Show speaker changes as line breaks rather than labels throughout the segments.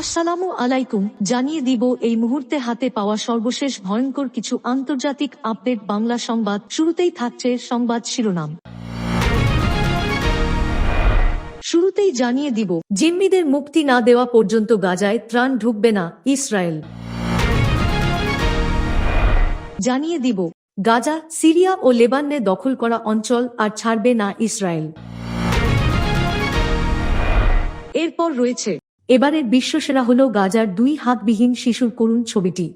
আসসালামু আলাইকুম জানিয়ে দিব এই মুহূর্তে হাতে পাওয়া সর্বশেষ ভয়ঙ্কর কিছু আন্তর্জাতিক আপডেট বাংলা সংবাদ শুরুতেই থাকছে সংবাদ শিরোনাম শুরুতেই জানিয়ে দিব জিম্মিদের মুক্তি না দেওয়া পর্যন্ত গাজায় ত্রাণ ঢুকবে না ইসরায়েল জানিয়ে দিব গাজা সিরিয়া ও লেবাননে দখল করা অঞ্চল আর ছাড়বে না ইসরায়েল এরপর রয়েছে এবারের বিশ্বসেরা হল গাজার দুই হাতবিহীন শিশুর করুণ ছবিটি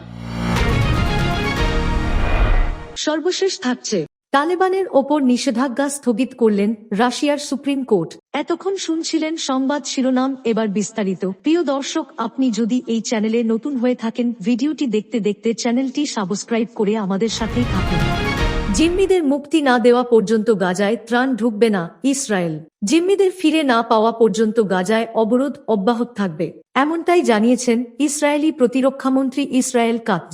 সর্বশেষ থাকছে তালেবানের ওপর নিষেধাজ্ঞা স্থগিত করলেন রাশিয়ার সুপ্রিম কোর্ট এতক্ষণ শুনছিলেন সংবাদ শিরোনাম এবার বিস্তারিত প্রিয় দর্শক আপনি যদি এই চ্যানেলে নতুন হয়ে থাকেন ভিডিওটি দেখতে দেখতে চ্যানেলটি সাবস্ক্রাইব করে আমাদের সাথেই থাকুন জিম্মিদের মুক্তি না দেওয়া পর্যন্ত গাজায় ত্রাণ ঢুকবে না ইসরায়েল জিম্মিদের ফিরে না পাওয়া পর্যন্ত গাজায় অবরোধ অব্যাহত থাকবে এমনটাই জানিয়েছেন ইসরায়েলি প্রতিরক্ষামন্ত্রী ইসরায়েল কাজ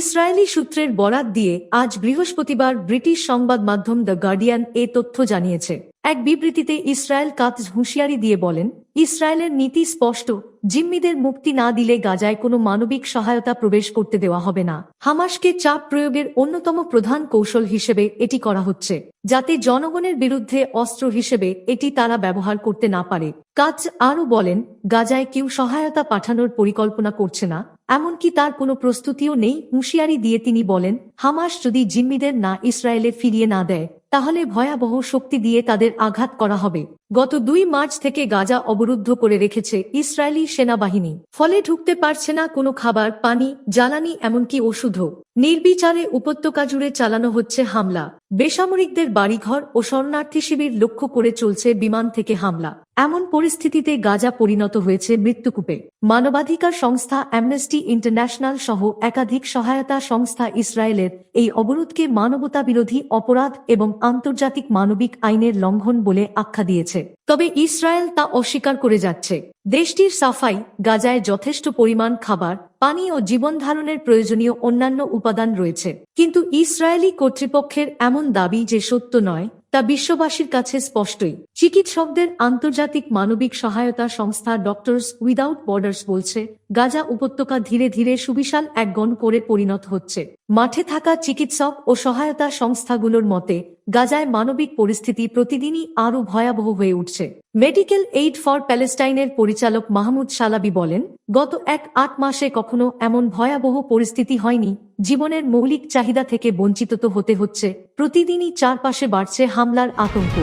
ইসরায়েলি সূত্রের বরাত দিয়ে আজ বৃহস্পতিবার ব্রিটিশ সংবাদ মাধ্যম দ্য গার্ডিয়ান এ তথ্য জানিয়েছে এক বিবৃতিতে ইসরায়েল কাজ হুঁশিয়ারি দিয়ে বলেন ইসরায়েলের নীতি স্পষ্ট জিম্মিদের মুক্তি না দিলে গাজায় কোনো মানবিক সহায়তা প্রবেশ করতে দেওয়া হবে না হামাসকে চাপ প্রয়োগের অন্যতম প্রধান কৌশল হিসেবে এটি করা হচ্ছে যাতে জনগণের বিরুদ্ধে অস্ত্র হিসেবে এটি তারা ব্যবহার করতে না পারে কাজ আরও বলেন গাজায় কেউ সহায়তা পাঠানোর পরিকল্পনা করছে না এমনকি তার কোনো প্রস্তুতিও নেই হুঁশিয়ারি দিয়ে তিনি বলেন হামাস যদি জিম্মিদের না ইসরায়েলে ফিরিয়ে না দেয় তাহলে ভয়াবহ শক্তি দিয়ে তাদের আঘাত করা হবে গত দুই মার্চ থেকে গাজা অবরুদ্ধ করে রেখেছে ইসরায়েলি সেনাবাহিনী ফলে ঢুকতে পারছে না কোনো খাবার পানি জ্বালানি এমনকি ওষুধও নির্বিচারে উপত্যকা জুড়ে চালানো হচ্ছে হামলা বেসামরিকদের বাড়িঘর ও শরণার্থী শিবির লক্ষ্য করে চলছে বিমান থেকে হামলা এমন পরিস্থিতিতে গাজা পরিণত হয়েছে মৃত্যুকূপে মানবাধিকার সংস্থা অ্যামনেস্টি ইন্টারন্যাশনাল সহ একাধিক সহায়তা সংস্থা ইসরায়েলের এই অবরোধকে মানবতা বিরোধী অপরাধ এবং আন্তর্জাতিক মানবিক আইনের লঙ্ঘন বলে আখ্যা দিয়েছে তবে ইসরায়েল তা অস্বীকার করে যাচ্ছে দেশটির সাফাই গাজায় যথেষ্ট পরিমাণ খাবার পানি ও জীবন ধারণের প্রয়োজনীয় অন্যান্য উপাদান রয়েছে কিন্তু ইসরায়েলি কর্তৃপক্ষের এমন দাবি যে সত্য নয় তা বিশ্ববাসীর কাছে স্পষ্টই চিকিৎসকদের আন্তর্জাতিক মানবিক সহায়তা সংস্থা ডক্টরস উইদাউট বর্ডার্স বলছে গাজা উপত্যকা ধীরে ধীরে সুবিশাল এক গণ করে পরিণত হচ্ছে মাঠে থাকা চিকিৎসক ও সহায়তা সংস্থাগুলোর মতে গাজায় মানবিক পরিস্থিতি প্রতিদিনই আরও ভয়াবহ হয়ে উঠছে মেডিকেল এইড ফর প্যালেস্টাইনের পরিচালক মাহমুদ সালাবি বলেন গত এক আট মাসে কখনো এমন ভয়াবহ পরিস্থিতি হয়নি জীবনের মৌলিক চাহিদা থেকে বঞ্চিত তো হতে হচ্ছে প্রতিদিনই চারপাশে বাড়ছে হামলার আতঙ্ক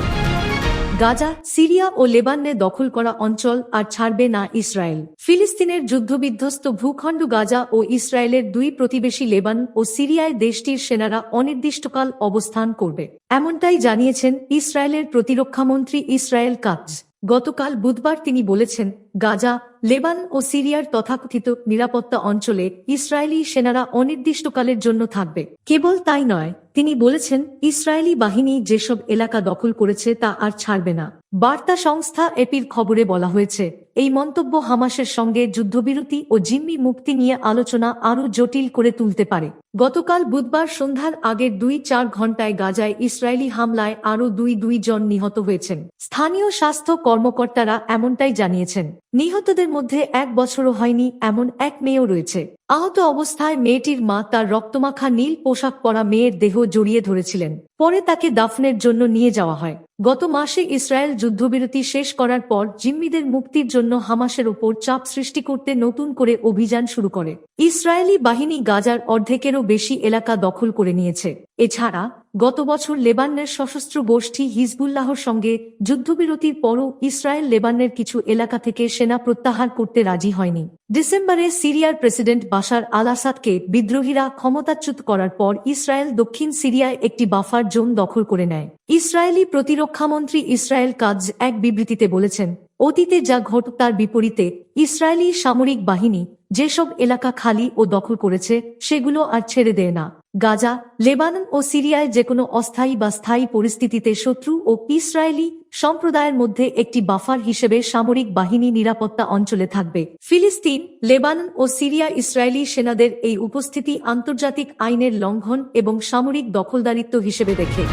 গাজা সিরিয়া ও লেবাননে দখল করা অঞ্চল আর ছাড়বে না ইসরায়েল ফিলিস্তিনের যুদ্ধবিধ্বস্ত ভূখণ্ড গাজা ও ইসরায়েলের দুই প্রতিবেশী লেবান ও সিরিয়ায় দেশটির সেনারা অনির্দিষ্টকাল অবস্থান করবে এমনটাই জানিয়েছেন ইসরায়েলের প্রতিরক্ষামন্ত্রী ইসরায়েল কাজ গতকাল বুধবার তিনি বলেছেন গাজা লেবান ও সিরিয়ার তথাকথিত নিরাপত্তা অঞ্চলে ইসরায়েলি সেনারা অনির্দিষ্টকালের জন্য থাকবে কেবল তাই নয় তিনি বলেছেন ইসরায়েলি বাহিনী যেসব এলাকা দখল করেছে তা আর ছাড়বে না বার্তা সংস্থা এপির খবরে বলা হয়েছে এই মন্তব্য হামাসের সঙ্গে যুদ্ধবিরতি ও জিম্মি মুক্তি নিয়ে আলোচনা আরও জটিল করে তুলতে পারে গতকাল বুধবার সন্ধ্যার আগের দুই চার ঘণ্টায় গাজায় ইসরায়েলি হামলায় আরও দুই দুই জন নিহত হয়েছেন স্থানীয় স্বাস্থ্য কর্মকর্তারা এমনটাই জানিয়েছেন নিহতদের মধ্যে এক বছরও হয়নি এমন এক মেয়েও রয়েছে আহত অবস্থায় মেয়েটির মা তার রক্তমাখা নীল পোশাক পরা মেয়ের দেহ জড়িয়ে ধরেছিলেন পরে তাকে দাফনের জন্য নিয়ে যাওয়া হয় গত মাসে ইসরায়েল যুদ্ধবিরতি শেষ করার পর জিম্মিদের মুক্তির জন্য হামাসের ওপর চাপ সৃষ্টি করতে নতুন করে অভিযান শুরু করে ইসরায়েলি বাহিনী গাজার অর্ধেকেরও লাখেরও বেশি এলাকা দখল করে নিয়েছে এছাড়া গত বছর লেবাননের সশস্ত্র গোষ্ঠী হিজবুল্লাহর সঙ্গে যুদ্ধবিরতির পরও ইসরায়েল লেবাননের কিছু এলাকা থেকে সেনা প্রত্যাহার করতে রাজি হয়নি ডিসেম্বরে সিরিয়ার প্রেসিডেন্ট বাশার আল আসাদকে বিদ্রোহীরা ক্ষমতাচ্যুত করার পর ইসরায়েল দক্ষিণ সিরিয়ায় একটি বাফার জোন দখল করে নেয় ইসরায়েলি প্রতিরক্ষামন্ত্রী ইসরায়েল কাজ এক বিবৃতিতে বলেছেন অতীতে যা ঘট তার বিপরীতে ইসরায়েলি সামরিক বাহিনী যেসব এলাকা খালি ও দখল করেছে সেগুলো আর ছেড়ে দেয় না গাজা লেবানন ও সিরিয়ায় যে কোনো অস্থায়ী বা স্থায়ী পরিস্থিতিতে শত্রু ও ইসরায়েলি সম্প্রদায়ের মধ্যে একটি বাফার হিসেবে সামরিক বাহিনী নিরাপত্তা অঞ্চলে থাকবে ফিলিস্তিন লেবানন ও সিরিয়া ইসরায়েলি সেনাদের এই উপস্থিতি আন্তর্জাতিক আইনের লঙ্ঘন এবং সামরিক দখলদারিত্ব হিসেবে দেখে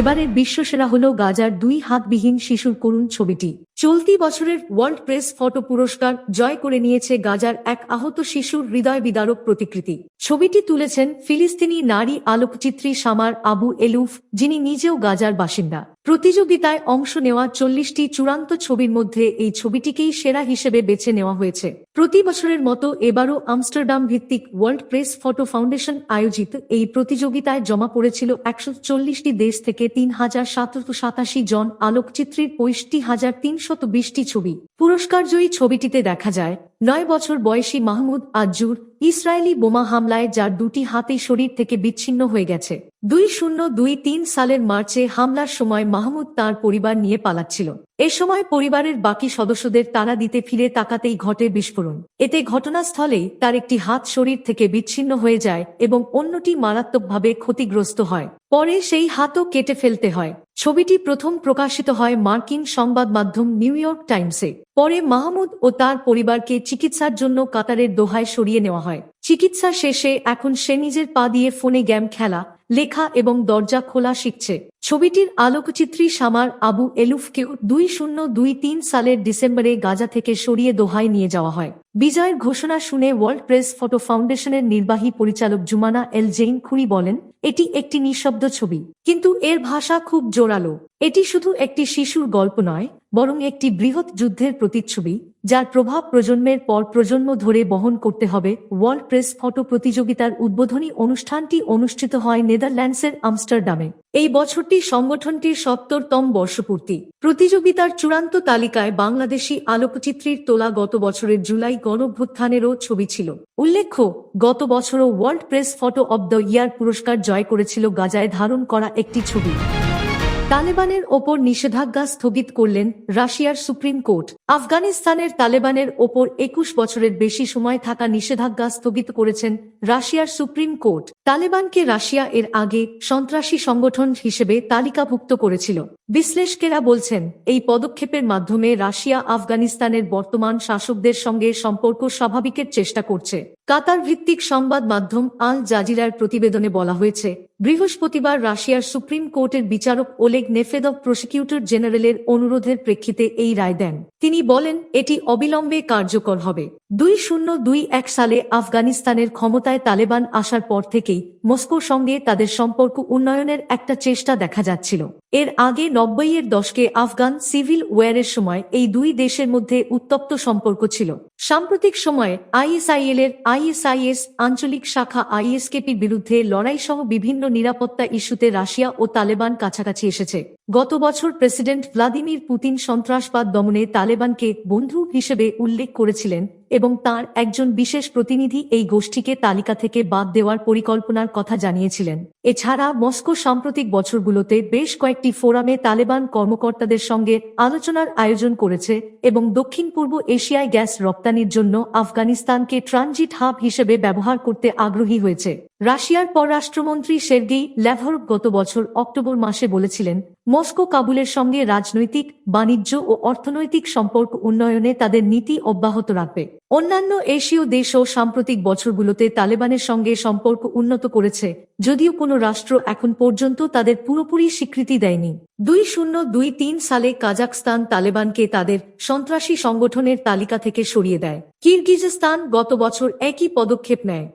এবারের বিশ্বসেরা হল গাজার দুই হাতবিহীন শিশুর করুণ ছবিটি চলতি বছরের ওয়ার্ল্ড প্রেস ফটো পুরস্কার জয় করে নিয়েছে গাজার এক আহত শিশুর হৃদয় বিদারক প্রতিকৃতি ছবিটি তুলেছেন ফিলিস্তিনি নারী আলোকচিত্রী সামার আবু এলুফ যিনি নিজেও গাজার বাসিন্দা প্রতিযোগিতায় অংশ নেওয়া চল্লিশটি চূড়ান্ত ছবির মধ্যে এই ছবিটিকেই সেরা হিসেবে বেছে নেওয়া হয়েছে প্রতি বছরের মতো এবারও আমস্টারডাম ভিত্তিক ওয়ার্ল্ড প্রেস ফটো ফাউন্ডেশন আয়োজিত এই প্রতিযোগিতায় জমা পড়েছিল একশো চল্লিশটি দেশ থেকে তিন হাজার সাতাশি জন আলোকচিত্রীর পঁয়ষট্টি হাজার তিনশো শত বিশটি ছবি পুরস্কার জয়ী ছবিটিতে দেখা যায় নয় বছর বয়সী মাহমুদ আজ্জুর ইসরায়েলি বোমা হামলায় যার দুটি হাতে শরীর থেকে বিচ্ছিন্ন হয়ে গেছে দুই শূন্য দুই তিন সালের মার্চে হামলার সময় মাহমুদ তার পরিবার নিয়ে পালাচ্ছিল এ সময় পরিবারের বাকি সদস্যদের তারা দিতে ফিরে তাকাতেই ঘটে বিস্ফোরণ এতে ঘটনাস্থলেই তার একটি হাত শরীর থেকে বিচ্ছিন্ন হয়ে যায় এবং অন্যটি মারাত্মকভাবে ক্ষতিগ্রস্ত হয় পরে সেই হাতও কেটে ফেলতে হয় ছবিটি প্রথম প্রকাশিত হয় মার্কিন সংবাদ মাধ্যম নিউ ইয়র্ক টাইমসে পরে মাহমুদ ও তার পরিবারকে চিকিৎসার জন্য কাতারের দোহায় সরিয়ে নেওয়া হয় চিকিৎসা শেষে এখন সে নিজের পা দিয়ে ফোনে গেম খেলা লেখা এবং দরজা খোলা শিখছে ছবিটির আলোকচিত্রী সামার আবু এলুফকেও দুই শূন্য দুই তিন সালের ডিসেম্বরে গাজা থেকে সরিয়ে দোহায় নিয়ে যাওয়া হয় বিজয়ের ঘোষণা শুনে ওয়ার্ল্ড প্রেস ফটো ফাউন্ডেশনের নির্বাহী পরিচালক জুমানা এল জেইন খুরি বলেন এটি একটি নিঃশব্দ ছবি কিন্তু এর ভাষা খুব জোরালো এটি শুধু একটি শিশুর গল্প নয় বরং একটি বৃহৎ যুদ্ধের প্রতিচ্ছবি যার প্রভাব প্রজন্মের পর প্রজন্ম ধরে বহন করতে হবে ওয়ার্ল্ড প্রেস ফটো প্রতিযোগিতার উদ্বোধনী অনুষ্ঠানটি অনুষ্ঠিত হয় নেদারল্যান্ডসের আমস্টারডামে এই বছরটি সংগঠনটির সত্তরতম বর্ষপূর্তি প্রতিযোগিতার চূড়ান্ত তালিকায় বাংলাদেশি আলোকচিত্রীর তোলা গত বছরের জুলাই গণভ্যুত্থানেরও ছবি ছিল উল্লেখ্য গত বছরও world press photo of the year পুরস্কার জয় করেছিল গাজায় ধারণ করা একটি ছবি তালেবানের ওপর নিষেধাজ্ঞা স্থগিত করলেন রাশিয়ার সুপ্রিম কোর্ট আফগানিস্তানের তালেবানের ওপর একুশ বছরের বেশি সময় থাকা নিষেধাজ্ঞা স্থগিত করেছেন রাশিয়ার সুপ্রিম কোর্ট তালেবানকে রাশিয়া এর আগে সন্ত্রাসী সংগঠন হিসেবে তালিকাভুক্ত করেছিল বিশ্লেষকেরা বলছেন এই পদক্ষেপের মাধ্যমে রাশিয়া আফগানিস্তানের বর্তমান শাসকদের সঙ্গে সম্পর্ক স্বাভাবিকের চেষ্টা করছে কাতার ভিত্তিক সংবাদ মাধ্যম আল জাজিরার প্রতিবেদনে বলা হয়েছে বৃহস্পতিবার রাশিয়ার সুপ্রিম কোর্টের বিচারক ওলেগ নেফেদ প্রসিকিউটর জেনারেলের অনুরোধের প্রেক্ষিতে এই রায় দেন তিনি বলেন এটি অবিলম্বে কার্যকর হবে দুই শূন্য দুই এক সালে আফগানিস্তানের ক্ষমতায় তালেবান আসার পর থেকে থেকেই মস্কোর সঙ্গে তাদের সম্পর্ক উন্নয়নের একটা চেষ্টা দেখা যাচ্ছিল এর আগে নব্বই এর দশকে আফগান সিভিল ওয়ারের সময় এই দুই দেশের মধ্যে উত্তপ্ত সম্পর্ক ছিল সাম্প্রতিক সময়ে আইএসআইএল এর আইএসআইএস আঞ্চলিক শাখা আইএসকেপির বিরুদ্ধে লড়াই সহ বিভিন্ন নিরাপত্তা ইস্যুতে রাশিয়া ও তালেবান কাছাকাছি এসেছে গত বছর প্রেসিডেন্ট ভ্লাদিমির পুতিন সন্ত্রাসবাদ দমনে তালেবানকে বন্ধু হিসেবে উল্লেখ করেছিলেন এবং তার একজন বিশেষ প্রতিনিধি এই গোষ্ঠীকে তালিকা থেকে বাদ দেওয়ার পরিকল্পনার কথা জানিয়েছিলেন এছাড়া মস্কো সাম্প্রতিক বছরগুলোতে বেশ কয়েকটি ফোরামে তালেবান কর্মকর্তাদের সঙ্গে আলোচনার আয়োজন করেছে এবং দক্ষিণ পূর্ব এশিয়ায় গ্যাস রপ্তানির জন্য আফগানিস্তানকে ট্রানজিট হাব হিসেবে ব্যবহার করতে আগ্রহী হয়েছে রাশিয়ার পররাষ্ট্রমন্ত্রী সের্গেই ল্যাভরভ গত বছর অক্টোবর মাসে বলেছিলেন মস্কো কাবুলের সঙ্গে রাজনৈতিক বাণিজ্য ও অর্থনৈতিক সম্পর্ক উন্নয়নে তাদের নীতি অব্যাহত রাখবে অন্যান্য এশীয় দেশও সাম্প্রতিক বছরগুলোতে তালেবানের সঙ্গে সম্পর্ক উন্নত করেছে যদিও কোনো রাষ্ট্র এখন পর্যন্ত তাদের পুরোপুরি স্বীকৃতি দেয়নি দুই শূন্য দুই তিন সালে কাজাকস্তান তালেবানকে তাদের সন্ত্রাসী সংগঠনের তালিকা থেকে সরিয়ে দেয় কিরগিজস্তান গত বছর একই পদক্ষেপ নেয়